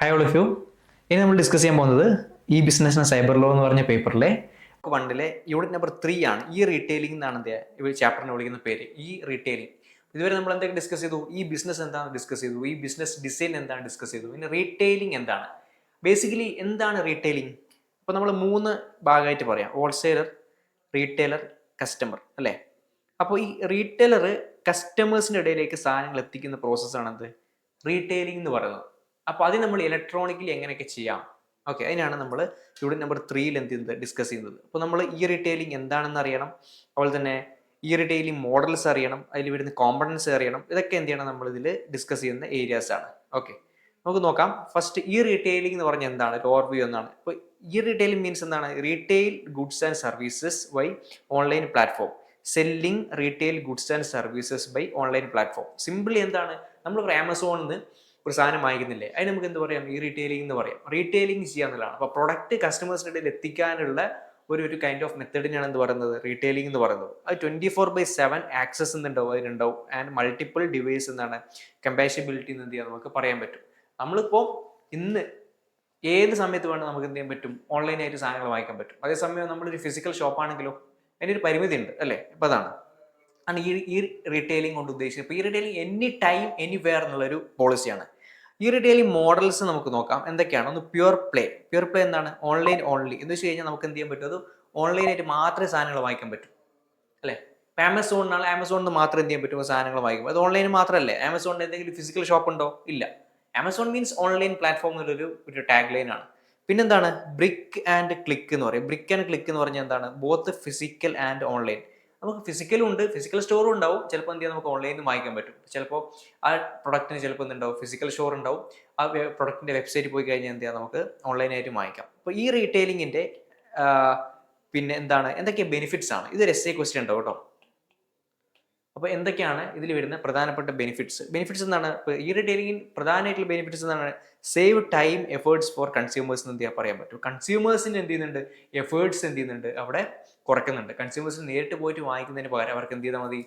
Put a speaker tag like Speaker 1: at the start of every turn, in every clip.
Speaker 1: Hi all of U ഇനി നമ്മൾ discuss ചെയ്യാൻ പോകുന്നത് ഈ ബിസിനസ്സിന് സൈബർ ലോ എന്ന് പറഞ്ഞ പേപ്പറിലെ വണ്ടിലെ യൂണിറ്റ് നമ്പർ ത്രീ ആണ് ഈ റീറ്റെയിലിംഗ് എന്നാണ് എന്ത് ചാപ്റ്ററിനെ വിളിക്കുന്ന പേര്. ഈ റീറ്റെയിലിംഗ് ഇതുവരെ നമ്മൾ എന്തൊക്കെ ഡിസ്കസ് ചെയ്തു? ഈ ബിസിനസ് എന്താണ് ഡിസ്കസ് ചെയ്തു. ഈ ബിസിനസ് ഡിസൈൻ എന്താണ് ഡിസ്കസ് ചെയ്തു. പിന്നെ റീറ്റെയിലിംഗ് എന്താണ്? ബേസിക്കലി എന്താണ് റീറ്റെയിലിംഗ് അപ്പോൾ നമ്മൾ മൂന്ന് ഭാഗമായിട്ട് പറയാം. ഹോൾസെയിലർ റീറ്റെയിലർ കസ്റ്റമർ അല്ലേ? അപ്പോൾ ഈ റീറ്റെയിലർ കസ്റ്റമേഴ്സിന്റെ ഇടയിലേക്ക് സാധനങ്ങൾ എത്തിക്കുന്ന പ്രോസസ്സാണ് എന്ത് റീറ്റെയിലിംഗ് എന്ന് പറയുന്നത്. അപ്പോൾ അത് നമ്മൾ ഇലക്ട്രോണിക്കലി എങ്ങനെയൊക്കെ ചെയ്യാം? ഓക്കെ അതിനാണ് നമ്മൾ യൂണിറ്റ് നമ്പർ ത്രീയിൽ എന്ത് ചെയ്യുന്നത് ഡിസ്കസ് ചെയ്യുന്നത് അപ്പോൾ നമ്മൾ ഈ റീറ്റെയിലിംഗ് എന്താണെന്ന് അറിയണം? അതുപോലെ തന്നെ ഈ റീറ്റെയിലിംഗ് മോഡൽസ് അറിയണം അതിൽ വരുന്ന കോമ്പണൻസ് അറിയണം ഇതൊക്കെ എന്ത് ചെയ്യണം? നമ്മൾ ഇതിൽ ഡിസ്കസ് ചെയ്യുന്ന ഏരിയാസ് ആണ്. ഓക്കെ നമുക്ക് നോക്കാം. ഫസ്റ്റ് ഈ റീറ്റെയിലിംഗ് എന്ന് പറഞ്ഞാൽ എന്താണ്? ഒരു ഓവർവ്യൂ എന്നാണ്. ഇപ്പോൾ ഈ റീറ്റെയിലിംഗ് മീൻസ് എന്താണ്? Retail goods and services by online platform selling retail goods and services by online platform simply എന്താണ്? നമ്മൾ ആമസോണിൽ നിന്ന് ഒരു സാധനം വാങ്ങിക്കുന്നില്ലേ? അതിന് നമുക്ക് എന്ത് പറയാം? ഈ റീറ്റെയിലിംഗ് എന്ന് പറയാം. റീറ്റെയിലിംഗ് ചെയ്യാന്നുള്ളതാണ്. അപ്പോൾ പ്രൊഡക്റ്റ് കസ്റ്റമേഴ്സിന്റെ ഇടയിൽ എത്തിക്കാനുള്ള ഒരു ഒരു കൈൻഡ് ഓഫ് മെത്തേഡിനാണ് എന്ത് പറയുന്നത്? റീറ്റെയിലിംഗ് എന്ന് പറയുന്നത്. അത് twenty four by seven access എന്നുണ്ടാവും. അതിനുണ്ടാവും. ആൻഡ് മൾട്ടിപ്പിൾ ഡിവൈസ് എന്നാണ്. കമ്പാഷബിലിറ്റി എന്ന് എന്ത് ചെയ്യാൻ നമുക്ക് പറയാൻ പറ്റും. നമ്മളിപ്പോൾ ഇന്ന് ഏത് സമയത്ത് വേണം നമുക്ക് എന്ത് ചെയ്യാൻ പറ്റും? ഓൺലൈനായിട്ട് സാധനങ്ങൾ വാങ്ങിക്കാൻ പറ്റും. അതേസമയം നമ്മളൊരു ഫിസിക്കൽ ഷോപ്പാണെങ്കിലോ അതിനൊരു പരിമിതി ഉണ്ട് അല്ലേ? ഇപ്പം അതാണ്. ആണ് ഈ ഈ റീറ്റെയിലിംഗ് കൊണ്ട് ഉദ്ദേശിച്ചത്. ഇപ്പോൾ ഈ retailing any time anywhere എന്നുള്ളൊരു പോളിസിയാണ് ഈ റീറ്റെയിലിംഗ് മോഡൽസ് നമുക്ക് നോക്കാം. എന്തൊക്കെയാണ്? ഒന്ന് പ്യുർ പ്ലേ പ്യുർ പ്ലേ എന്താണ്? ഓൺലൈൻ ഓൺലി എന്ന് വെച്ച് കഴിഞ്ഞാൽ നമുക്ക് എന്ത് ചെയ്യാൻ പറ്റും? അത് ഓൺലൈനായിട്ട് മാത്രമേ സാധനങ്ങൾ വാങ്ങിക്കാൻ പറ്റൂ. അല്ലേ? ആമസോണിനാണ് ആമസോണിൽ നിന്ന് മാത്രം എന്ത് ചെയ്യാൻ പറ്റും? സാധനങ്ങൾ വാങ്ങിക്കും. അത് ഓൺലൈൻ മാത്രമല്ലേ. ആമസോണിന് എന്തെങ്കിലും ഫിസിക്കൽ ഷോപ്പ് ഉണ്ടോ? ഇല്ല. ആമസോൺ മീൻസ് ഓൺലൈൻ പ്ലാറ്റ്ഫോം എന്നുള്ളൊരു ഒരു ടാഗ് ആണ്. പിന്നെന്താണ്? ബ്രിക്ക് ആൻഡ് ക്ലിക്ക് എന്ന് പറയും. ബ്രിക്ക് ആൻഡ് ക്ലിക്ക് എന്ന് പറഞ്ഞാൽ എന്താണ്? ബോത്ത് ഫിസിക്കൽ ആൻഡ് ഓൺലൈൻ നമുക്ക് ഫിസിക്കലും ഉണ്ട് ഫിസിക്കൽ സ്റ്റോറും ഉണ്ടാവും. ചിലപ്പോൾ എന്ത് ചെയ്യാം നമുക്ക് ഓൺലൈനിൽ നിന്ന് വാങ്ങിക്കാൻ പറ്റും. ചിലപ്പോൾ ആ പ്രൊഡക്റ്റിന് ചിലപ്പോൾ എന്തുണ്ടാവും ഫിസിക്കൽ സ്റ്റോർ ഉണ്ടാവും. ആ പ്രൊഡക്റ്റിന്റെ വെബ്സൈറ്റിൽ പോയി കഴിഞ്ഞാൽ എന്ത് ചെയ്യാം നമുക്ക് ഓൺലൈനായിട്ട് വാങ്ങിക്കാം. അപ്പോൾ ഈ റീറ്റെയിലിങ്ങിന്റെ പിന്നെ എന്താണ് എന്തൊക്കെ ബെനിഫിറ്റ്സ് ആണ്? ഇതൊരു എസ് എ ക്വസ്റ്റ്യൻ ഉണ്ടാവും കേട്ടോ? അപ്പോൾ എന്തൊക്കെയാണ് ഇതിൽ വരുന്ന പ്രധാനപ്പെട്ട ബെനിഫിറ്റ്സ് ബെനിഫിറ്റ്സ് എന്താണ്? ഇപ്പോൾ ഈ റീറ്റെയിലിംഗിൽ പ്രധാനമായിട്ടുള്ള ബെനിഫിറ്റ്സ് എന്താണ്? Save time efforts for consumers എന്ന് എന്ത് പറയാൻ പറ്റും? കൺസ്യൂമേഴ്സിന് എന്ത് ചെയ്യുന്നുണ്ട്? എഫേർട്സ് എന്ത് ചെയ്യുന്നുണ്ട്? അവിടെ കുറയ്ക്കുന്നുണ്ട്. കൺസ്യൂമേഴ്സിന് നേരിട്ട് പോയിട്ട് വാങ്ങിക്കുന്നതിന് പകരം അവർക്ക് എന്ത് ചെയ്താൽ മതി?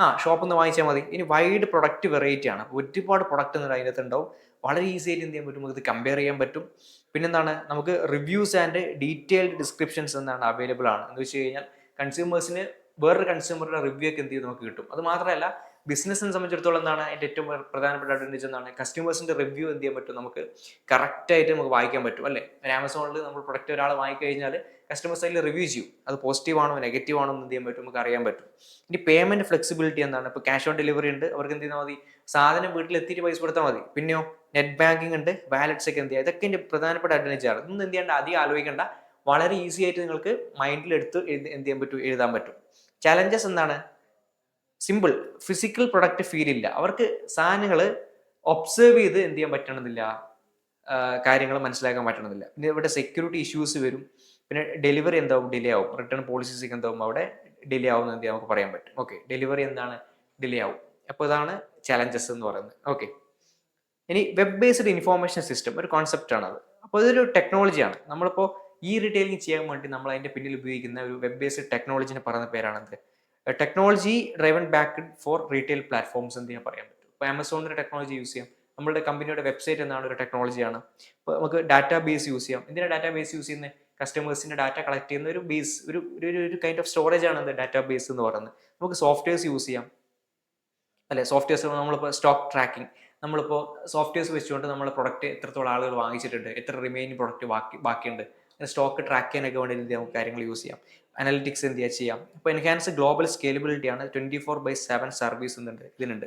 Speaker 1: ആ ഷോപ്പിൽ നിന്ന് വാങ്ങിച്ചാൽ മതി. ഇനി വൈഡ് പ്രൊഡക്റ്റ് വെറൈറ്റി ആണ്. ഒരുപാട് പ്രൊഡക്റ്റ് എന്ന് അതിനകത്ത് ഉണ്ടാവും. വളരെ ഈസി ആയിട്ട് എന്ത് ചെയ്യാൻ പറ്റും? നമുക്ക് കമ്പയർ ചെയ്യാൻ പറ്റും. പിന്നെന്താണ്? നമുക്ക് റിവ്യൂസ് ആൻഡ് ഡീറ്റെയിൽഡ് ഡിസ്ക്രിപ്ഷൻസ് എന്താണ് അവൈലബിൾ ആണ്. എന്ന് വെച്ച് കഴിഞ്ഞാൽ കൺസ്യൂമേഴ്സിന് വേറൊരു കൺസ്യൂമറുടെ റിവ്യൂ ഒക്കെ എന്ത് ചെയ്ത് നമുക്ക് കിട്ടും. അത് മാത്രമല്ല ബിസിനസ്സിനെ സംബന്ധിച്ചിടത്തോളം എന്താണ് അതിന്റെ ഏറ്റവും പ്രധാനപ്പെട്ട അഡ്വാന്റേജ് എന്താണ്? കസ്റ്റമേഴ്സിന്റെ റിവ്യൂ എന്ത് ചെയ്യാൻ പറ്റും? നമുക്ക് കറക്റ്റായിട്ട് നമുക്ക് വായിക്കാൻ പറ്റും അല്ലേ? ആമസോണിൽ നമ്മൾ പ്രൊഡക്റ്റ് ഒരാൾ വാങ്ങിക്കഴിഞ്ഞാൽ കസ്റ്റമേഴ്സ് അതിൽ റിവ്യൂ ചെയ്യും. അത് പോസിറ്റീവ് ആണോ നെഗറ്റീവ് ആണോ എന്ന് എന്ത് ചെയ്യാൻ പറ്റും? നമുക്ക് അറിയാൻ പറ്റും. ഇനി പേയ്മെന്റ് ഫ്ലെക്സിബിലിറ്റി എന്താണ്? ഇപ്പോൾ ക്യാഷ് ഓൺ ഡെലിവറി ഉണ്ട്. അവർക്ക് എന്ത് ചെയ്താൽ മതി? സാധനം വീട്ടിൽ എത്തിയിട്ട് പൈസ കൊടുത്താൽ മതി. പിന്നെയോ നെറ്റ് ബാങ്കിങ് ഉണ്ട് വാലറ്റ്സ് ഒക്കെ എന്ത് ചെയ്യുക ഇതൊക്കെ എന്റെ പ്രധാനപ്പെട്ട അഡ്വാന്റേജ് ആണ്. ഇതൊന്നും എന്ത് ചെയ്യേണ്ട അധികം ആലോചിക്കേണ്ട. വളരെ ഈസി ആയിട്ട് നിങ്ങൾക്ക് മൈൻഡിൽ എടുത്ത് എന്ത് ചെയ്യാൻ പറ്റും? എഴുതാൻ പറ്റും. ചലഞ്ചസ് എന്താണ്? സിമ്പിൾ ഫിസിക്കൽ പ്രൊഡക്റ്റ് ഫീൽ ഇല്ല. അവർക്ക് സാധനങ്ങൾ ഒബ്സേർവ് ചെയ്ത് എന്ത് ചെയ്യാൻ പറ്റണമെന്നില്ല കാര്യങ്ങൾ മനസ്സിലാക്കാൻ പറ്റണമെന്നില്ല പിന്നെ ഇവിടെ സെക്യൂരിറ്റി ഇഷ്യൂസ് വരും. പിന്നെ ഡെലിവറി എന്താവും? ഡിലേ ആവും. റിട്ടേൺ പോളിസീസ് ഒക്കെ എന്താവും? അവിടെ ഡിലേ ആവും എന്ന് നമുക്ക് പറയാൻ പറ്റും. ഓക്കെ ഡെലിവറി എന്താണ്? ഡിലേ ആവും. അപ്പോൾ ഇതാണ് ചലഞ്ചസ് എന്ന് പറയുന്നത്. ഓക്കെ ഇനി വെബ് ബേസ്ഡ് ഇൻഫോർമേഷൻ സിസ്റ്റം ഒരു കോൺസെപ്റ്റ് ആണ് അത് അപ്പോൾ ഇതൊരു ടെക്നോളജിയാണ് നമ്മളിപ്പോൾ ഈ റീറ്റെയിലിംഗ് ചെയ്യാൻ വേണ്ടി നമ്മൾ അതിന്റെ പിന്നിൽ ഉപയോഗിക്കുന്ന ഒരു വെബ് ബേസ്ഡ് ടെക്നോളജിനെ പറയുന്ന പേരാണത് technology driven back for retail platforms എന്ന് ഞാൻ പറയാൻ പറ്റും. ഇപ്പോൾ ആമസോണിന്റെ ടെക്നോളജി യൂസ് ചെയ്യാം. നമ്മുടെ കമ്പനിയുടെ വെബ്സൈറ്റ് എന്നാണ് ഒരു ടെക്നോളജിയാണ് ഇപ്പോൾ നമുക്ക് ഡാറ്റാ ബേസ് യൂസ് ചെയ്യാം. എന്തിനാണ് ഡാറ്റാ ബേസ് യൂസ് ചെയ്യുന്നത് കസ്റ്റമേഴ്സിന്റെ ഡാറ്റ കളക്ട് ചെയ്യുന്ന ഒരു ബേസ് ഒരു ഒരു കൈൻഡ് ഓഫ് സ്റ്റോറേജ് ആണ് ഡാറ്റാ ബേസ് എന്ന് പറയുന്നത്. നമുക്ക് സോഫ്റ്റ്വെയർസ് യൂസ് ചെയ്യാം. അല്ലെ? സോഫ്റ്റ്വെയർസ് നമ്മളിപ്പോൾ സ്റ്റോക്ക് ട്രാക്കിംഗ് നമ്മളിപ്പോൾ സോഫ്റ്റ്വെയർസ് വെച്ചുകൊണ്ട് നമ്മളെ പ്രൊഡക്റ്റ് എത്രത്തോളം ആളുകൾ വാങ്ങിച്ചിട്ടുണ്ട്? എത്ര റിമൈനിങ് പ്രൊഡക്റ്റ് ബാക്കി ബാക്കിയുണ്ട്? സ്റ്റോക്ക് ട്രാക്ക് ചെയ്യാനൊക്കെ വേണ്ടി എന്ത് ചെയ്യാം? കാര്യങ്ങൾ യൂസ് ചെയ്യാം. അനലിറ്റിക്സ് എന്ത് ചെയ്യാം? ചെയ്യാം. ഇപ്പോൾ എൻഹാൻസ് ഗ്ലോബൽ സ്കേലബിലിറ്റി ആണ് twenty four by seven service എന്നുണ്ട് ഇതിനുണ്ട്.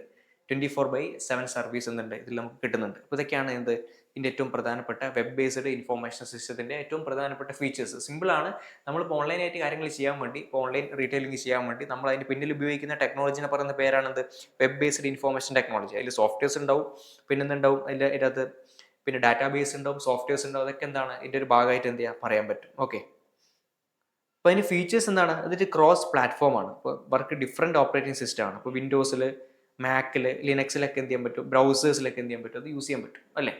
Speaker 1: Twenty four by seven service എന്നുണ്ട് ഇതിൽ നമുക്ക് കിട്ടുന്നുണ്ട്. അപ്പോൾ ഇതൊക്കെയാണ് എന്ത്? ഇതിന്റെ ഏറ്റവും പ്രധാനപ്പെട്ട വെബ് ബേസ്ഡ് ഇൻഫോർമേഷൻ സിസ്റ്റത്തിന്റെ ഏറ്റവും പ്രധാനപ്പെട്ട ഫീച്ചേഴ്സ് സിമ്പിളാണ് നമ്മളിപ്പോൾ ഓൺലൈനായിട്ട് കാര്യങ്ങൾ ചെയ്യാൻ വേണ്ടി ഇപ്പോൾ ഓൺലൈൻ റീറ്റെയിലിംഗ് ചെയ്യാൻ വേണ്ടി നമ്മൾ അതിന്റെ പിന്നിൽ ഉപയോഗിക്കുന്ന ടെക്നോളജിനെ പറയുന്ന പേരാണെന്ത് വെബ് ബേസ്ഡ് ഇൻഫോർമേഷൻ ടെക്നോളജി അതിൽ സോഫ്റ്റ്വെയർസ് ഉണ്ടാവും പിന്നെന്തുണ്ടാവും? അതിന്റെ അതിനകത്ത് പിന്നെ ഡാറ്റാബേസ് ഉണ്ടാവും സോഫ്റ്റ്വെയർസ് ഉണ്ടാവും അതൊക്കെ എന്താണ് ഇതിന്റെ ഒരു ഭാഗമായിട്ട് എന്ത് ചെയ്യാം? പറയാൻ പറ്റും. ഓക്കെ അപ്പോൾ അതിന് ഫീച്ചേഴ്സ് എന്താണ്? അതൊരു ക്രോസ് പ്ലാറ്റ്ഫോം ആണ്. ഇപ്പോൾ വർക്ക് ഡിഫറെന്റ് ഓപ്പറേറ്റിംഗ് സിസ്റ്റം ആണ്. ഇപ്പോൾ വിൻഡോസിൽ മാക്കിൽ ലിനക്സിലൊക്കെ എന്ത് ചെയ്യാൻ പറ്റും? ബ്രൗസേഴ്സിലൊക്കെ എന്ത് ചെയ്യാൻ പറ്റും? അത് യൂസ് ചെയ്യാൻ പറ്റും. അല്ലേ?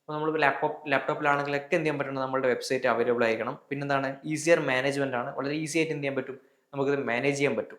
Speaker 1: അപ്പോൾ നമ്മൾ ലാപ്ടോപ്പ് ലാപ്ടോപ്പിലാണെങ്കിലൊക്കെ എന്ത് ചെയ്യാൻ പറ്റണം നമ്മുടെ വെബ്സൈറ്റ് അവൈലബിൾ ആയിരിക്കണം. പിന്നെന്താണ്? ഈസിയർ മാനേജ്മെന്റ് ആണ്. വളരെ ഈസി ആയിട്ട് എന്ത് ചെയ്യാൻ പറ്റും? നമുക്കിത് മാനേജ് ചെയ്യാൻ പറ്റും.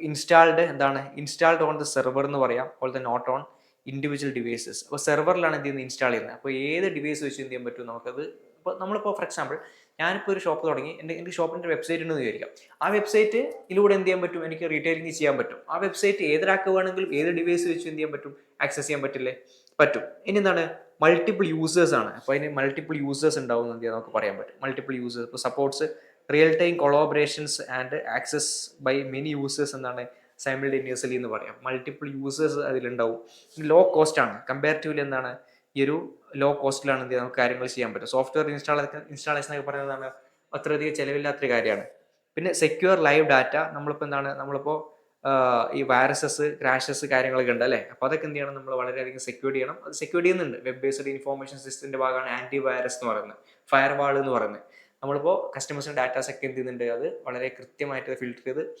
Speaker 1: ഇൻസ്റ്റാൾഡ് എന്താണ്? ഇൻസ്റ്റാൾഡ് ഓൺ ദ സെർവർ എന്ന് പറയാം. അതുപോലെ തന്നെ നോട്ട് ഓൺ ഇൻഡിവിജ്വൽ ഡിവൈസസ് അപ്പോൾ സെർവറിലാണ് എന്ത് ചെയ്യുന്നത്? ഇൻസ്റ്റാൾ ചെയ്യുന്നത്. അപ്പോൾ ഏത് ഡിവൈസ് വെച്ച് എന്ത് ചെയ്യാൻ പറ്റും നമുക്കത്? ഇപ്പോൾ നമ്മളിപ്പോൾ ഫോർ എക്സാമ്പിൾ ഞാനിപ്പോൾ ഒരു ഷോപ്പ് തുടങ്ങി. എന്റെ എന്റെ ഷോപ്പിന്റെ വെബ്സൈറ്റ് ഉണ്ടെന്ന് വിചാരിക്കാം. ആ വെബ്സൈറ്റ് ഇതിലൂടെ എന്ത് ചെയ്യാൻ പറ്റും? എനിക്ക് റീറ്റെയിലിംഗ് ചെയ്യാൻ പറ്റും. ആ വെബ്സൈറ്റ് ഏതൊരാൾക്ക് വേണമെങ്കിലും ഏത് ഡിവൈസ് വെച്ച് എന്ത് ചെയ്യാൻ പറ്റും? ആക്സസ് ചെയ്യാൻ പറ്റില്ലേ? പറ്റും. ഇനി എന്താണ്? മൾട്ടിപ്പിൾ യൂസേഴ്സ് ആണ്. അപ്പോൾ അതിന് മൾട്ടിപ്പിൾ യൂസേഴ്സ് ഉണ്ടാവും എന്ന് നമുക്ക് പറയാൻ പറ്റും. മൾട്ടിപ്പിൾ യൂസേഴ്സ് ഇപ്പോൾ supports real time collaborations and access by many users എന്താണ് സൈമിൾട്ടേനിയസ്ലി എന്ന് പറയാം. മൾട്ടിപ്പിൾ യൂസേഴ്സ് അതിലുണ്ടാവും. ലോ കോസ്റ്റ് ആണ്. കമ്പാരിറ്റീവ്ലി എന്താണ്? ഈ ഒരു ലോ കോസ്റ്റിലാണ് എന്ത് നമുക്ക് കാര്യങ്ങൾ ചെയ്യാൻ പറ്റും. സോഫ്റ്റ്വെയർ ഇൻസ്റ്റാൾ ഇൻസ്റ്റാളേഷൻ ഒക്കെ പറയുന്നതാണ് അത്രയധികം ചിലവില്ലാത്തൊരു കാര്യമാണ്. പിന്നെ സെക്യൂർ ലൈവ് ഡാറ്റ നമ്മളിപ്പോൾ എന്താണ്? നമ്മളിപ്പോൾ ഈ വൈറസസ് ക്രാഷസ് കാര്യങ്ങളൊക്കെ ഉണ്ട് അല്ലേ? അപ്പോൾ അതൊക്കെ എന്ത് ചെയ്യണം? നമ്മൾ വളരെയധികം സെക്യൂർ ചെയ്യണം. അത് സെക്യൂർ ചെയ്യുന്നുണ്ട്. വെബ് ബേസ്ഡ് ഇൻഫോർമേഷൻ സിസ്റ്റത്തിന്റെ ഭാഗമാണ് ആന്റി വൈറസ് എന്ന് പറയുന്നത്. ഫയർ വാൾ എന്ന് പറയുന്നത്. നമ്മളിപ്പോൾ കസ്റ്റമേഴ്സിന്റെ ഡാറ്റാസ് ഒക്കെ എന്ത് ചെയ്യുന്നുണ്ട്? അത് വളരെ കൃത്യമായിട്ട് ഫിൽട്ടർ ചെയ്ത്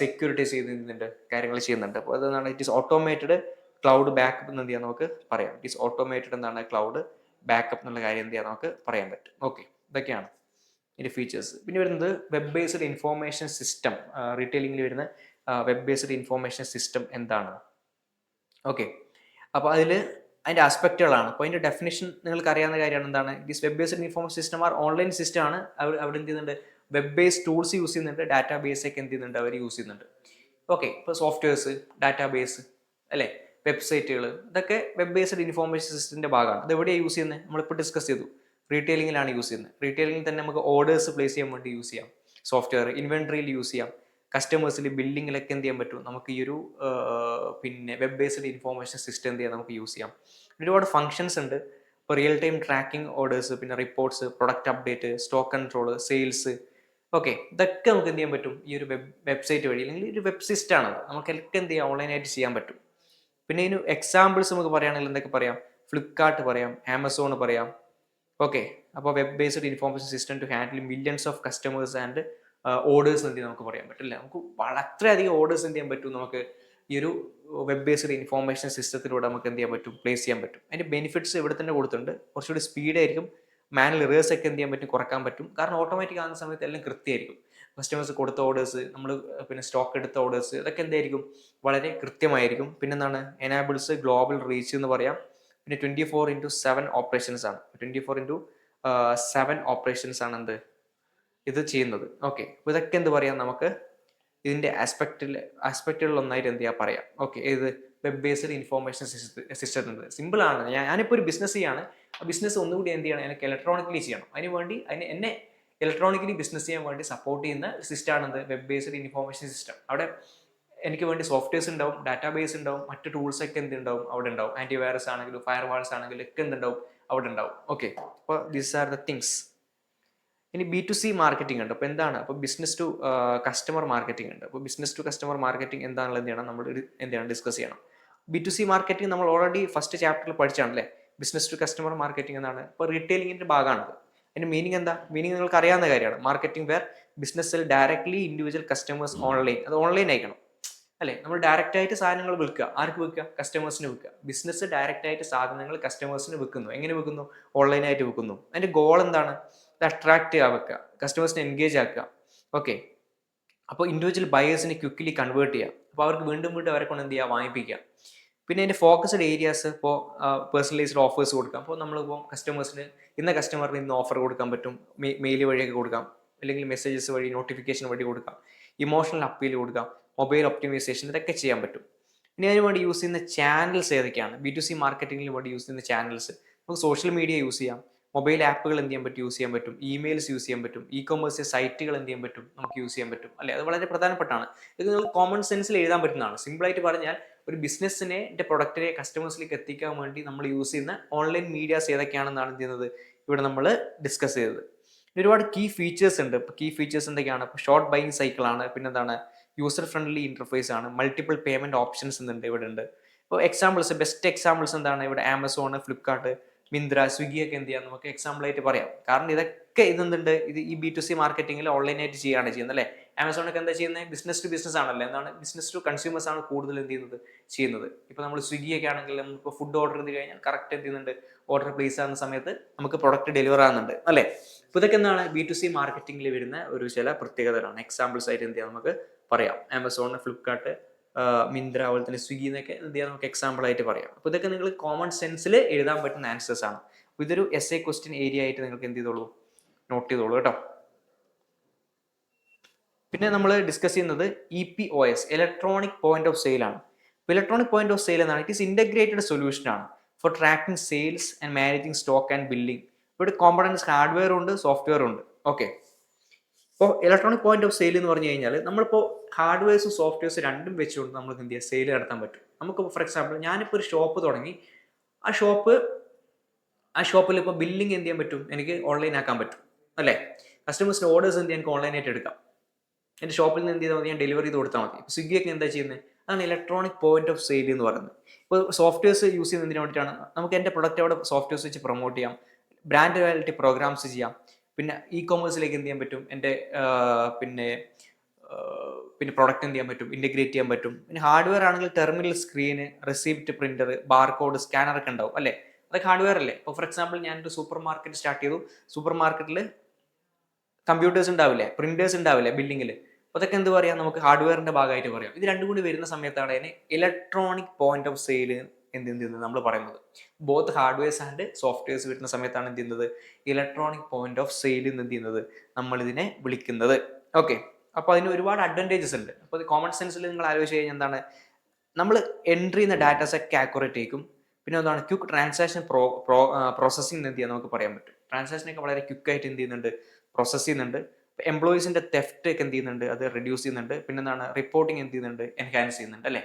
Speaker 1: സെക്യൂരിറ്റൈസ് ചെയ്യുന്നുണ്ട് കാര്യങ്ങൾ ചെയ്യുന്നുണ്ട്. അപ്പോൾ അതെന്താണ് it is automated cloud backup എന്ന് എന്ത് ചെയ്യാൻ നമുക്ക് പറയാം. ഇറ്റ് ഈസ് ഓട്ടോമേറ്റഡ് എന്താണ് ക്ലൗഡ് ബാക്കപ്പ് എന്നുള്ള കാര്യം എന്ത് ചെയ്യാൻ നമുക്ക് പറയാൻ പറ്റും. ഓക്കെ ഇതൊക്കെയാണ് ഇതിന്റെ ഫീച്ചേഴ്സ് പിന്നെ വരുന്നത് വെബ് ബേസ്ഡ് ഇൻഫോർമേഷൻ സിസ്റ്റം റീറ്റെയിലിംഗിൽ വരുന്ന വെബ് ബേസ്ഡ് ഇൻഫോർമേഷൻ സിസ്റ്റം എന്താണ്? ഓക്കെ അപ്പോൾ അതിൽ അതിന്റെ ആസ്പെക്റ്റുകളാണ് അപ്പോൾ അതിന്റെ ഡെഫിനേഷൻ നിങ്ങൾക്ക് അറിയാവുന്ന കാര്യമാണ് എന്താണ്? This web based information system are online system ആണ്. അവർ അവിടെ എന്ത് ചെയ്യുന്നുണ്ട്? വെബ് ബേസ് ടൂൾസ് യൂസ് ചെയ്യുന്നുണ്ട് ഡാറ്റാ ബേസ് ഒക്കെ എന്ത് ചെയ്യുന്നുണ്ട് അവർ യൂസ് ചെയ്യുന്നുണ്ട്. ഓക്കെ ഇപ്പോൾ സോഫ്റ്റ്വെയർസ് ഡാറ്റാ ബേസ് അല്ലേ? വെബ്സൈറ്റുകൾ ഇതൊക്കെ വെബ് ബേസ്ഡ് ഇൻഫോർമേഷൻ സിസ്റ്റത്തിന്റെ ഭാഗമാണ്. ഇത് എവിടെയാണ് യൂസ് ചെയ്യുന്നത് നമ്മളിപ്പോൾ ഡിസ്കസ് ചെയ്തു. റീറ്റെയിലിംഗിലാണ് യൂസ് ചെയ്യുന്നത്. റീറ്റെയിലിംഗിൽ തന്നെ നമുക്ക് ഓർഡേഴ്സ് പ്ലേസ് ചെയ്യാൻ വേണ്ടി യൂസ് ചെയ്യാം. സോഫ്റ്റ്വെയർ ഇൻവെൻട്രിയിൽ യൂസ് ചെയ്യാം. കസ്റ്റമേഴ്സിൽ ബില്ലിങ്ങിലൊക്കെ എന്ത് ചെയ്യാൻ പറ്റും? നമുക്ക് ഈ ഒരു പിന്നെ വെബ് ബേസ്ഡ് ഇൻഫോർമേഷൻ സിസ്റ്റം എന്ത് ചെയ്യാം? നമുക്ക് യൂസ് ചെയ്യാം. ഒരുപാട് ഫങ്ഷൻസ് ഉണ്ട്. ഇപ്പോൾ റിയൽ ടൈം ട്രാക്കിംഗ് ഓർഡേഴ്സ് പിന്നെ reports product update stock control sales okay ഇതൊക്കെ നമുക്ക് എന്ത് ചെയ്യാൻ പറ്റും? ഈ ഒരു വെബ് വെബ്സൈറ്റ് വഴി അല്ലെങ്കിൽ ഒരു വെബ് സിസ്റ്റം നമുക്ക് നമുക്കൊക്കെ എന്ത് ചെയ്യാം? ഓൺലൈനായിട്ട് ചെയ്യാൻ പറ്റും. പിന്നെ ഇതിന് എക്സാമ്പിൾസ് നമുക്ക് പറയുകയാണെങ്കിൽ എന്തൊക്കെ പറയാം? ഫ്ലിപ്കാർട്ട് പറയാം ആമസോൺ പറയാം. ഓക്കെ അപ്പോൾ web based information system to handle millions of customers and orders എന്ത് നമുക്ക് പറയാൻ പറ്റില്ല നമുക്ക് വളരെയധികം ഓർഡേഴ്സ് എന്ത് ചെയ്യാൻ പറ്റും? നമുക്ക് ഈ ഒരു വെബ് ബേസ്ഡ് ഇൻഫോർമേഷൻ സിസ്റ്റത്തിലൂടെ നമുക്ക് എന്ത് ചെയ്യാൻ പറ്റും? പ്ലേസ് ചെയ്യാൻ പറ്റും. അതിന്റെ ബെനിഫിറ്റ്സ് ഇവിടെ തന്നെ കൊടുത്തിട്ടുണ്ട്. കുറച്ചുകൂടി സ്പീഡായിരിക്കും മാനുവൽ റിവേഴ്സ് ഒക്കെ എന്ത് ചെയ്യാൻ പറ്റും? കുറയ്ക്കാൻ പറ്റും. കാരണം ഓട്ടോമാറ്റിക് ആകുന്ന സമയത്ത് എല്ലാം കൃത്യമായിരിക്കും. കസ്റ്റമേഴ്സ് കൊടുത്ത ഓർഡേഴ്സ് നമ്മൾ പിന്നെ സ്റ്റോക്ക് എടുത്ത ഓർഡേഴ്സ് ഇതൊക്കെ എന്തായിരിക്കും? വളരെ കൃത്യമായിരിക്കും. പിന്നെ എന്താണ് എനാബിൾസ് ഗ്ലോബൽ റീച്ച് എന്ന് പറയാം. പിന്നെ twenty four into seven operations ആണ്. Twenty four into seven operations ആണ് എന്ത്? ഇത് ചെയ്യുന്നത്. ഓക്കെ അപ്പോൾ ഇതൊക്കെ എന്ത് പറയാം നമുക്ക്? ഇതിന്റെ ആസ്പെക്റ്റിൽ ആസ്പെക്റ്റുകളിൽ ഒന്നായിട്ട് എന്ത് ചെയ്യാം പറയാം. ഓക്കെ ഇത് web based information system simple ആണ്. ഞാൻ ഞാനിപ്പോൾ ഒരു ബിസിനസ് ചെയ്യാണ്. ആ ബിസിനസ് ഒന്നുകൂടി എന്ത് ചെയ്യണം? എനിക്ക് ഇലക്ട്രോണിക്കലി ചെയ്യണം. അതിന് വേണ്ടി അതിന് എന്നെ ഇലക്ട്രോണിക്കലി ബിസിനസ് ചെയ്യാൻ വേണ്ടി സപ്പോർട്ട് ചെയ്യുന്ന സിസ്റ്റം ആണ് വെബ് ബേസ്ഡ് ഇൻഫോർമേഷൻ സിസ്റ്റം അവിടെ എനിക്ക് വേണ്ടി സോഫ്റ്റ്വെയർസ് ഉണ്ടാവും ഡാറ്റാബേസ് ഉണ്ടാവും മറ്റ് ടൂൾസ് ഒക്കെ എന്ത് ഉണ്ടാവും? അവിടെ ഉണ്ടാവും. ആന്റി വൈറസ് ആണെങ്കിലും ഫയർ വാൾസ് ആണെങ്കിലും ഒക്കെ എന്തുണ്ടാവും അവിടെ ഉണ്ടാവും. ഓക്കെ അപ്പോൾ ദീസ് ആർ ദ തിങ്സ് ഇനി ബി ടു സി മാർക്കറ്റിംഗ് ഉണ്ട്. അപ്പോൾ എന്താണ്? അപ്പോൾ ബിസിനസ് ടു കസ്റ്റമർ മാർക്കറ്റിംഗ് ഉണ്ട്. അപ്പോൾ ബിസിനസ് ടു കസ്റ്റമർ മാർക്കറ്റിംഗ് എന്താണെന്നുള്ളത് എന്ത് ചെയ്യണം? നമ്മൾ എന്ത് ചെയ്യണം? ഡിസ്കസ് ചെയ്യണം. ബി ടു സി മാർക്കറ്റിംഗ് നമ്മൾ ഓൾറെഡി ഫസ്റ്റ് ചാപ്റ്ററിൽ പഠിച്ചാണല്ലേ? ബിസിനസ് ടു കസ്റ്റമർ മാർക്കറ്റിംഗ് എന്നാണ്. ഇപ്പോൾ റീറ്റെയിലിങ്ങിന്റെ ഭാഗമാണത് അതിന്റെ മീനിങ് എന്താ? മീനിങ് നിങ്ങൾക്ക് അറിയാവുന്ന കാര്യമാണ്. മാർക്കറ്റിംഗ് വെയർ ബിസിനസ്സിൽ ഡയറക്ട്ലി ഇൻഡിവിജ്വൽ കസ്റ്റമേഴ്സ് ഓൺലൈൻ അത് ഓൺലൈൻ അയക്കണം അല്ലേ? നമ്മൾ ഡയറക്റ്റ് ആയിട്ട് സാധനങ്ങൾ വിൽക്കുക. ആർക്ക് വിൽക്കുക? കസ്റ്റമേഴ്സിന് വിൽക്കുക. ബിസിനസ് ഡയറക്റ്റ് ആയിട്ട് സാധനങ്ങൾ കസ്റ്റമേഴ്സിന് വിൽക്കുന്നു. എങ്ങനെ വിൽക്കുന്നു? ഓൺലൈനായിട്ട് വിൽക്കുന്നു. അതിന്റെ ഗോൾ എന്താണ്? അത് അട്രാക്റ്റ് ആവുക കസ്റ്റമേഴ്സിനെ എൻഗേജ് ആക്കുക. ഓക്കെ അപ്പോൾ ഇൻഡിവിജ്വൽ ബയേഴ്സിനെ ക്വിക്കലി കൺവേർട്ട് ചെയ്യുക അപ്പോൾ അവർക്ക് വീണ്ടും വീണ്ടും അവരെ കൊണ്ട് എന്ത് ചെയ്യുക വാങ്ങിപ്പിക്കുക പിന്നെ അതിന്റെ ഫോക്കസ്ഡ് ഏരിയാസ് ഇപ്പോൾ പേഴ്സണലൈസ്ഡ് ഓഫേഴ്സ് കൊടുക്കാം. അപ്പോൾ നമ്മളിപ്പോൾ കസ്റ്റമേഴ്സിന് ഇന്ന കസ്റ്റമറിന് ഇന്ന് ഓഫർ കൊടുക്കാൻ പറ്റും. മെയിൽ വഴിയൊക്കെ കൊടുക്കാം. അല്ലെങ്കിൽ മെസ്സേജസ് വഴി നോട്ടിഫിക്കേഷൻ വഴി കൊടുക്കാം. ഇമോഷണൽ അപ്പീൽ കൊടുക്കാം. മൊബൈൽ ഒപ്റ്റിമൈസേഷൻ ഇതൊക്കെ ചെയ്യാൻ പറ്റും. ഇനി അതിന് വേണ്ടി യൂസ് ചെയ്യുന്ന ചാനൽസ് ഏതൊക്കെയാണ്? ബി ടു സി മാർക്കറ്റിംഗിന് വേണ്ടി യൂസ് ചെയ്യുന്ന ചാനൽസ് നമുക്ക് സോഷ്യൽ മീഡിയ യൂസ് ചെയ്യാം. മൊബൈൽ ആപ്പുകൾ എന്ത് ചെയ്യാൻ പറ്റും? യൂസ് ചെയ്യാൻ പറ്റും. ഇമെയിൽസ് യൂസ് ചെയ്യാൻ പറ്റും. ഇ കൊമേഴ്സ് സൈറ്റുകൾ എന്ത് ചെയ്യാൻ പറ്റും? നമുക്ക് യൂസ് ചെയ്യാൻ പറ്റും. അല്ലെ? അത് വളരെ പ്രധാനപ്പെട്ടാണ്. ഇത് നിങ്ങൾ കോമൺ സെൻസിൽ എഴുതാൻ പറ്റുന്നതാണ്. സിമ്പിളായിട്ട് പറഞ്ഞാൽ ഒരു ബിസിനസ്സിനെ പ്രൊഡക്റ്റിനെ കസ്റ്റമേഴ്സിലേക്ക് എത്തിക്കാൻ വേണ്ടി നമ്മൾ യൂസ് ചെയ്യുന്ന ഓൺലൈൻ മീഡിയാസ് ഏതൊക്കെയാണെന്നാണ് ചെയ്യുന്നത്? ഇവിടെ നമ്മൾ ഡിസ്കസ് ചെയ്തത്. പിന്നെ ഒരുപാട് കീ ഫീച്ചേഴ്സ് ഉണ്ട്. ഇപ്പോൾ കീ ഫീച്ചേഴ്സ് എന്തൊക്കെയാണ്? ഇപ്പോൾ ഷോർട്ട് ബൈങ് സൈക്കിൾ ആണ്. പിന്നെന്താണ്? യൂസർ ഫ്രണ്ട്ലി ഇന്റർഫേസ് ആണ്. മൾട്ടിപ്പിൾ പേയ്മെന്റ് ഓപ്ഷൻസ് ഉണ്ട് ഇവിടെ ഉണ്ട്. ഇപ്പോൾ എക്സാമ്പിൾസ് ബെസ്റ്റ് എക്സാമ്പിൾസ് എന്താണ്? ഇവിടെ ആമസോൺ ഫ്ലിപ്കാർട്ട് മിന്ത്ര സ്വിഗ്ഗിയൊക്കെ എന്ത് ചെയ്യാം? നമുക്ക് എക്സാമ്പിൾ ആയിട്ട് പറയാം. കാരണം ഇതൊക്കെ ഇതെന്തുണ്ട്? ഇത് ഈ ബി ടു സി മാർക്കറ്റിംഗിൽ ഓൺലൈനായിട്ട് ചെയ്യാണ് ചെയ്യുന്നത് അല്ലേ? ആമസോണൊക്കെ എന്താ ചെയ്യുന്നത്? ബിസിനസ് ടു ബിസിനസ് ആണല്ലോ. എന്താണ്? ബിസിനസ് ടു കൺസ്യൂമേഴ്സ് ആണ് കൂടുതൽ എന്ത് ചെയ്യുന്നത്? ചെയ്യുന്നത്. ഇപ്പോൾ നമ്മൾ സ്വിഗ്ഗി ഒക്കെ ആണെങ്കിൽ നമുക്ക് ഫുഡ് ഓർഡർ ചെയ്ത് കഴിഞ്ഞാൽ കറക്റ്റ് എന്ത് ചെയ്യുന്നുണ്ട്? ഓർഡർ പ്ലേസ് ആകുന്ന സമയത്ത് നമുക്ക് പ്രൊഡക്റ്റ് ഡെലിവർ ആകുന്നുണ്ട് അല്ലേ? അപ്പോൾ ഇതൊക്കെ എന്താണ് ബി ടു സി മാർക്കറ്റിംഗിൽ വരുന്ന ഒരു ചില പ്രത്യേകതകളാണ്. എക്സാമ്പിൾസ് ആയിട്ട് എന്ത് ചെയ്യാം? നമുക്ക് പറയാം. ആമസോൺ ഫ്ലിപ്കാർട്ട് മിന്ത്ര അതുപോലെ തന്നെ സ്വിഗ്ഗി എന്നൊക്കെ എന്ത് ചെയ്യാം നമുക്ക് എക്സാമ്പിൾ ആയിട്ട് പറയാം. അപ്പോൾ ഇതൊക്കെ നിങ്ങൾ കോമൺ സെൻസിൽ എഴുതാൻ പറ്റുന്ന ആൻസേഴ്സ് ആണ്. അപ്പോൾ ഇതൊരു എസ് എ ക്വസ്റ്റ്യൻ ഏരിയ ആയിട്ട് നിങ്ങൾക്ക് എന്ത് ചെയ്തോളൂ? നോട്ട് ചെയ്തോളൂ കേട്ടോ. പിന്നെ നമ്മൾ ഡിസ്കസ് ചെയ്യുന്നത് E P O S electronic point of sale ആണ്. ഇലക്ട്രോണിക് പോയിന്റ് ഓഫ് സെയിൽ എന്നാണ് ഇറ്റ് ഈസ് ഇന്റഗ്രേറ്റഡ് സൊല്യൂഷൻ ആണ് for tracking sales and managing stock and billing ഇവിടെ കോമ്പണൻസ് ഹാർഡ്വെയർ ഉണ്ട് സോഫ്റ്റ്വെയർ ഉണ്ട്. ഓക്കെ ഇപ്പോൾ ഇലക്ട്രോണിക് പോയിന്റ് ഓഫ് സെയിൽ എന്ന് പറഞ്ഞു കഴിഞ്ഞാൽ നമ്മളിപ്പോൾ ഹാർഡ്വെയർസും സോഫ്റ്റ്വെയർസ് രണ്ടും വെച്ചുകൊണ്ട് നമ്മൾ എന്ത് ചെയ്യുക സെയിൽ നടത്താൻ പറ്റും. നമുക്ക് ഫോർ എക്സാമ്പിൾ ഞാനിപ്പോൾ ഒരു ഷോപ്പ് തുടങ്ങി. ആ ഷോപ്പ് ആ ഷോപ്പിൽ ഇപ്പോൾ ബില്ലിംഗ് എന്ത് ചെയ്യാൻ പറ്റും? എനിക്ക് ഓൺലൈൻ ആക്കാൻ പറ്റും. അല്ലേ? കസ്റ്റമേഴ്സിന് ഓർഡേഴ്സ് എന്ത് ചെയ്യാൻ ഓൺലൈനായിട്ട് എടുക്കാം. എന്റെ ഷോപ്പിൽ നിന്ന് എന്ത് ചെയ്താൽ മതി? ഞാൻ ഡെലിവറി ചെയ്ത് കൊടുത്താൽ മതി. സ്വിഗ്ഗിയൊക്കെ എന്താ ചെയ്യുന്നത് അതാണ് ഇലക്ട്രോണിക് പോയിന്റ് ഓഫ് സെയിൽ എന്ന് പറയുന്നത്. ഇപ്പോൾ സോഫ്റ്റ്വെയർസ് യൂസ് ചെയ്യുന്നതിന് വേണ്ടിയിട്ടാണ് നമുക്ക് എന്റെ പ്രൊഡക്റ്റ് അവിടെ സോഫ്റ്റ്വെയർസ് വെച്ച് പ്രൊമോട്ട് ചെയ്യാം. ബ്രാൻഡ് വാലിറ്റി പ്രോഗ്രാംസ് ചെയ്യാം. പിന്നെ ഇ കോമേഴ്സിലേക്ക് എന്ത് ചെയ്യാൻ പറ്റും? എന്റെ പിന്നെ പിന്നെ പ്രൊഡക്റ്റ് എന്ത് ചെയ്യാൻ പറ്റും? ഇന്റഗ്രേറ്റ് ചെയ്യാൻ പറ്റും. പിന്നെ ഹാർഡ്വെയർ ആണെങ്കിൽ terminal screen receipt printer barcode scanner ഒക്കെ ഉണ്ടാവും അല്ലേ? അതൊക്കെ ഹാർഡ്വെയർ അല്ലേ? ഇപ്പോൾ ഫോർ എക്സാമ്പിൾ ഞാനൊരു സൂപ്പർ മാർക്കറ്റ് സ്റ്റാർട്ട് ചെയ്തു. സൂപ്പർ മാർക്കറ്റിൽ കമ്പ്യൂട്ടേഴ്സ് ഉണ്ടാവില്ലേ? പ്രിന്റേഴ്സ് ഉണ്ടാവില്ലേ ബില്ലിങ്ങിൽ അതൊക്കെ എന്ത് പറയാം? നമുക്ക് ഹാർഡ്വെയറിന്റെ ഭാഗമായിട്ട് പറയാം. ഇത് രണ്ടും കൂടി വരുന്ന സമയത്താണ് അതിന് ഇലക്ട്രോണിക് പോയിന്റ് ഓഫ് സെയിൽ എന്ത് ചെയ്യുന്നത് നമ്മൾ പറയുന്നത്. ബോത്ത് ഹാർഡ്വെയർസ് ആൻഡ് സോഫ്റ്റ്വെയർസ് വരുന്ന സമയത്താണ് എന്ത് ചെയ്യുന്നത്? ഇലക്ട്രോണിക് പോയിന്റ് ഓഫ് സെയിൽ എന്ന് എന്ത് ചെയ്യുന്നത്? നമ്മൾ ഇതിനെ വിളിക്കുന്നത്. ഓക്കെ അപ്പോൾ അതിന് ഒരുപാട് അഡ്വാന്റേജസ് ഉണ്ട്. അപ്പോൾ കോമൺ സെൻസിൽ നിങ്ങൾ ആലോചിച്ച് കഴിഞ്ഞാൽ എന്താണ്? നമ്മൾ എൻട്രി ചെയ്യുന്ന ഡാറ്റ സെറ്റ് ആക്യുറേറ്റ് ആയിരിക്കും. പിന്നെ എന്താണ്? Quick transaction pro pro processing എന്ത് ചെയ്യാൻ നമുക്ക് പറയാൻ പറ്റും. ട്രാൻസാക്ഷനൊക്കെ വളരെ ക്യുക്കായിട്ട് എന്ത് ചെയ്യുന്നുണ്ട്? പ്രോസസ്സ് ചെയ്യുന്നുണ്ട്. എംപ്ലോയീസിന്റെ തെഫ്റ്റ് ഒക്കെ എന്ത് ചെയ്യുന്നുണ്ട്? അത് റെഡ്യൂസ് ചെയ്യുന്നുണ്ട്. പിന്നെന്താണ് റിപ്പോർട്ടിംഗ് എന്ത് ചെയ്യുന്നുണ്ട്? എൻഹാൻസ് ചെയ്യുന്നുണ്ട് അല്ലേ?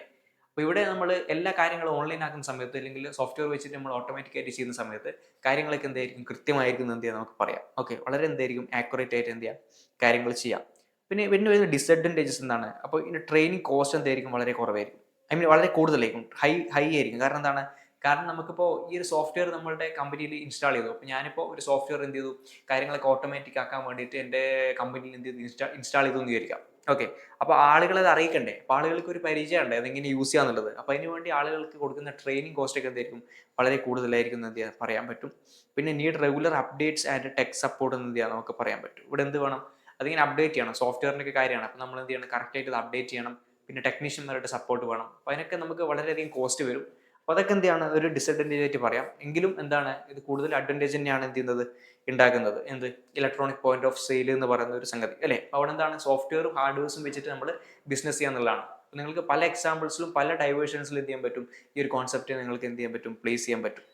Speaker 1: അപ്പോൾ ഇവിടെ നമ്മൾ എല്ലാ കാര്യങ്ങളും ഓൺലൈൻ ആക്കുന്ന സമയത്ത് അല്ലെങ്കിൽ സോഫ്റ്റ്വെയർ വെച്ചിട്ട് നമ്മൾ ഓട്ടോമാറ്റിക് ആയിട്ട് ചെയ്യുന്ന സമയത്ത് കാര്യങ്ങളൊക്കെ എന്തായിരിക്കും? കൃത്യമായിരിക്കും എന്ത് ചെയ്യാൻ നമുക്ക് പറയാം. ഓക്കെ വളരെ എന്തായിരിക്കും? ആക്യുറേറ്റ് ആയിട്ട് എന്ത് ചെയ്യാം? കാര്യങ്ങൾ ചെയ്യാം. പിന്നെ പിന്നെ വരുന്ന ഡിസഡ്വാന്റേജസ് എന്താണ്? അപ്പോൾ ഇതിന്റെ ട്രെയിനിങ് കോസ്റ്റ് എന്തായിരിക്കും? വളരെ കുറവായിരിക്കും. ഐ മീൻ വളരെ കൂടുതലായിരിക്കും. ഹൈ ഹൈ ആയിരിക്കും. കാരണം എന്താണ്? കാരണം നമുക്കിപ്പോൾ ഈ ഒരു സോഫ്റ്റ്വെയർ നമ്മളുടെ കമ്പനിയിൽ ഇൻസ്റ്റാൾ ചെയ്തു. അപ്പോൾ ഞാനിപ്പോൾ ഒരു സോഫ്റ്റ്വെയർ എന്ത് ചെയ്തു? കാര്യങ്ങളൊക്കെ ഓട്ടോമാറ്റിക് ആക്കാൻ വേണ്ടിയിട്ട് എന്റെ കമ്പനിയിൽ എന്ത് ചെയ്തു? ഇൻസ്റ്റാ ഇൻസ്റ്റാൾ ചെയ്തു എന്ന് വിചാരിക്കാം. ഓക്കെ അപ്പൊ ആളുകളെ അത് അറിയിക്കണ്ടേ? അപ്പൊ ആളുകൾക്ക് ഒരു പരിചയം ഉണ്ട്? അതെങ്ങനെ യൂസ് ചെയ്യാന്നുള്ളത്? അപ്പൊ അതിന് വേണ്ടി ആളുകൾക്ക് കൊടുക്കുന്ന ട്രെയിനിങ് കോസ്റ്റ് ഒക്കെ എന്തായിരിക്കും? വളരെ കൂടുതലായിരിക്കും എന്ന് പറയാൻ പറ്റും? പിന്നെ need regular updates and tech support എന്ന് ചെയ്യാൻ നമുക്ക് പറയാൻ പറ്റും. ഇവിടെ എന്ത് വേണം? അതിങ്ങനെ അപ്ഡേറ്റ് ചെയ്യണം. സോഫ്റ്റ്വെയറിന്റെ ഒക്കെ കാര്യമാണ്. അപ്പൊ നമ്മൾ എന്ത് ചെയ്യണം? കറക്റ്റ് ആയിട്ട് അപ്ഡേറ്റ് ചെയ്യണം. പിന്നെ ടെക്നീഷ്യന്മാരുടെ സപ്പോർട്ട് വേണം. അപ്പൊ അതിനൊക്കെ നമുക്ക് വളരെയധികം കോസ്റ്റ് വരും. അപ്പോൾ അതൊക്കെ എന്താണ് ഒരു ഡിസഡ്വാന്റേജ് ആയിട്ട് പറയാം. എങ്കിലും എന്താണ്? ഇത് കൂടുതൽ അഡ്വാന്റേജ് തന്നെയാണ് എന്ത് ചെയ്യുന്നത്? ഉണ്ടാക്കുന്നത് എന്ത്? ഇലക്ട്രോണിക് പോയിന്റ് ഓഫ് സെയിൽ എന്ന് പറയുന്ന ഒരു സംഗതി. അല്ലേ? അവിടെ എന്താണ്? സോഫ്റ്റ്വെയറും ഹാർഡ്വെയർസും വെച്ചിട്ട് നമ്മൾ ബിസിനസ് ചെയ്യാന്നുള്ളതാണ് നിങ്ങൾക്ക് പല എക്സാമ്പിൾസിലും പല ഡൈവേഷൻസിലും എന്ത് ചെയ്യാൻ പറ്റും? ഈ ഒരു കോൺസെപ്റ്റ് നിങ്ങൾക്ക് എന്ത് ചെയ്യാൻ പറ്റും? പ്ലേസ് ചെയ്യാൻ പറ്റും.